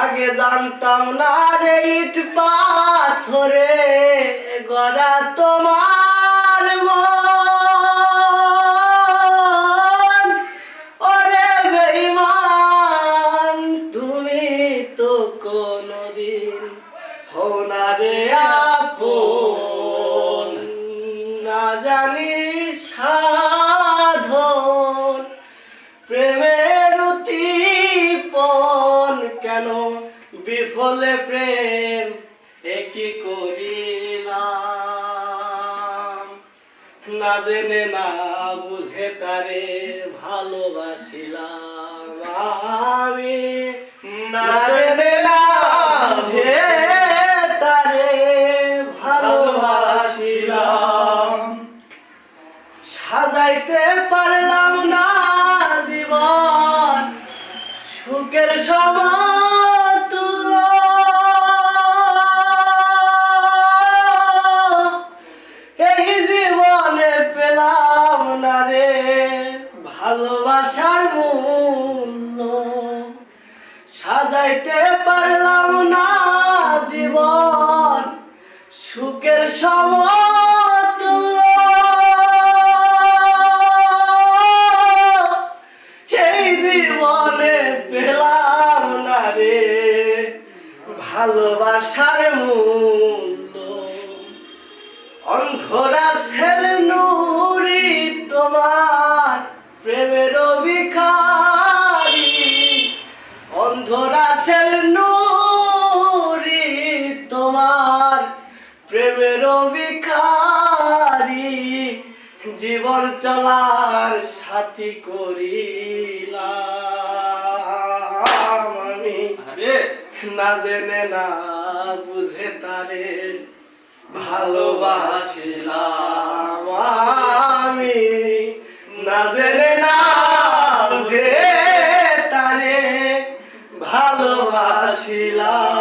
আগে জানতাম না রে ইট পাথরে, গড়া তোমার মন। ওরে বেঈমান, তুমি তো কোনদিন হও না রে আপন। না জানি সাধন প্রেমের কেন? বিফলে প্রেম একই করিলাম। না জেনে, না বুঝে তারে ভালোবাসিলাম। আমি না জেনে, না বুঝে তারে ভালোবাসিলাম। সাজাইতে পারলাম না মূল্য সাজাইতে পারলাম না জীবন। সুখের সমতুল্য। এই জীবনে পেলাম না রে ভালোবাসার মূল্য। অন্ধরা ছেলে নুরি তোমার প্রেমের ভিখারি অন্ধরা ছেলে নুরি তোমার প্রেমের ভিখারি জীবন চলার সাথী করিলাম আমি। না জেনে না বুঝে তারে ভালোবাসিলাম আমি। না জেনে ভালোবাসিলাম।